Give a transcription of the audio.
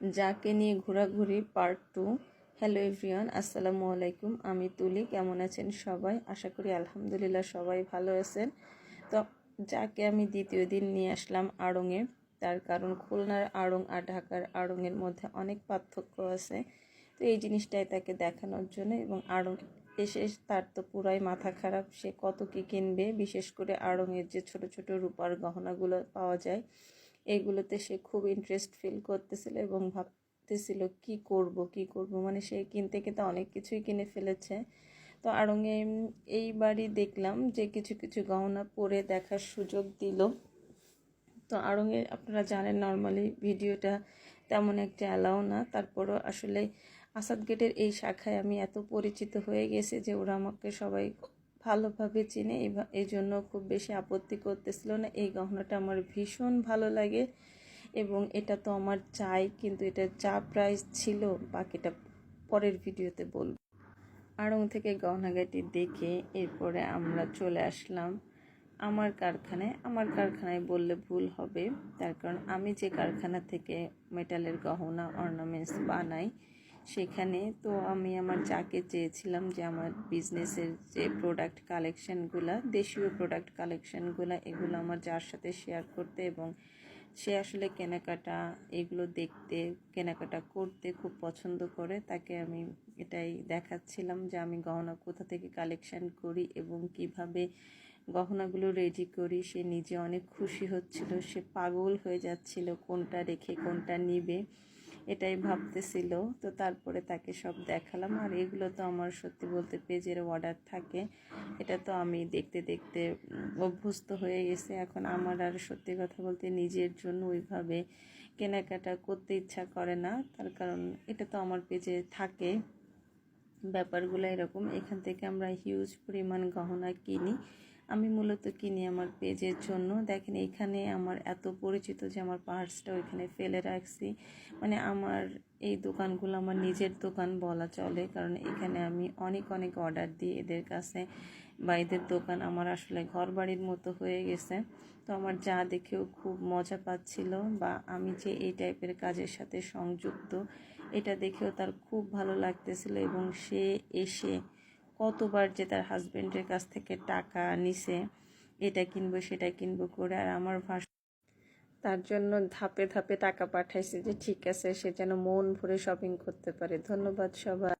যাকে নিয়ে ঘোরাঘুরি পার্ট টু হ্যালো এভরিওয়ান আসসালামু আলাইকুম। আমি তুলি, কেমন আছেন সবাই? আশা করি আলহামদুলিল্লাহ সবাই ভালো আছেন। তো যাকে আমি দ্বিতীয় দিন নিয়ে আসলাম আড়ংয়ে, তার কারণ খুলনার আড়ং আর ঢাকার আড়ংয়ের মধ্যে অনেক পার্থক্য আছে। তো এই জিনিসটাই তাকে দেখানোর জন্য এবং আড়ং এসে তার তো পুরাই মাথা খারাপ, সে কত কী কিনবে? বিশেষ করে আড়ংয়ের যে ছোট ছোট রূপার গহনাগুলো পাওয়া যায় এইগুলোতে সে খুব ইন্টারেস্ট ফিল করতেছিল এবং ভাবতেছিল কি করব কি করব? মানে সে কিনতে কিনতে অনেক কিছুই কিনে ফেলেছে। তো আড়ঙে এইবারই দেখলাম যে কিছু কিছু গহনা পরে দেখার সুযোগ দিল। তো আড়ঙে আপনারা জানেন নর্মালি ভিডিওটা তেমন একটা অ্যালাও না। তারপরও আসলে আসাদ গেটের এই শাখায় আমি এত পরিচিত হয়ে গেছে যে ওরা আমাকে সবাই ভালোভাবে চিনে এই জন্য খুব বেশি আপত্তি করতেছিল না। এই গহনাটা আমার ভীষণ ভালো লাগে এবং এটা তো আমার চাই, কিন্তু এটা যা প্রাইস ছিল, বাকিটা পরের ভিডিওতে বলব। আড়ং থেকে গহনাগাটি দেখে এরপরে আমরা চলে আসলাম আমার কারখানায়। আমার কারখানায় বললে ভুল হবে, তার কারণ আমি যে কারখানা থেকে মেটালের গহনা অর্নামেন্টস বানাই সেখানে তো আমি আমার যাকে চেয়েছিলাম যে আমার বিজনেসের যে প্রোডাক্ট কালেকশানগুলো দেশীয় প্রোডাক্ট কালেকশানগুলো এগুলো আমার যার সাথে শেয়ার করতে এবং সে আসলে কেনাকাটা, এগুলো দেখতে, কেনাকাটা করতে খুব পছন্দ করে, তাকে আমি এটাই দেখাচ্ছিলাম যে আমি গহনা কোথা থেকে কালেকশান করি এবং কীভাবে গহনাগুলো রেডি করি। সে নিজে অনেক খুশি হচ্ছিল, সে পাগল হয়ে যাচ্ছিল কোনটা রেখে কোনটা নিবে। এটাই ভাবতেছিল। তো তারপরে তাকে সব দেখালাম। আর এগুলো তো আমার সত্যি বলতে পেজের অর্ডার থাকে। এটা তো আমি দেখতে দেখতে অভ্যস্ত হয়ে গেছে। এখন আমার আর সত্যি কথা বলতে নিজের জন্য ওইভাবে কেনাকাটা করতে ইচ্ছা করে না। তার কারণ এটা তো আমার পেজে থাকে। ব্যাপারগুলো এরকম। এখান থেকে আমরা হিউজ পরিমাণ গহনা কিনি। আমি মূলত কিনি আমার পেজের জন্য। দেখেন, এখানে আমার এত পরিচিত যে আমার পার্সটা ওইখানে ফেলে রাখছি। মানে আমার এই দোকানগুলো আমার নিজের দোকান বলা চলে, কারণ এখানে আমি অনেক অনেক অর্ডার দিই এদের কাছে বা এদের দোকান আমার আসলে ঘর বাড়ির মতো হয়ে গেছে। তো আমার যা দেখেও খুব মজা পাচ্ছিল বা আমি যে এই টাইপের কাজের সাথে সংযুক্ত, এটা দেখেও তার খুব ভালো লাগতেছিল এবং সে এসে কতবার যে তার হাজব্যান্ডের কাছ থেকে টাকা নিছে, এটা কিনবো, সেটা কিনবো করে আর আমার ভাস তার জন্য ধাপে ধাপে টাকা পাঠাইছে যে ঠিক আছে, সে যেন মন ভরে শপিং করতে পারে। ধন্যবাদ সবাই।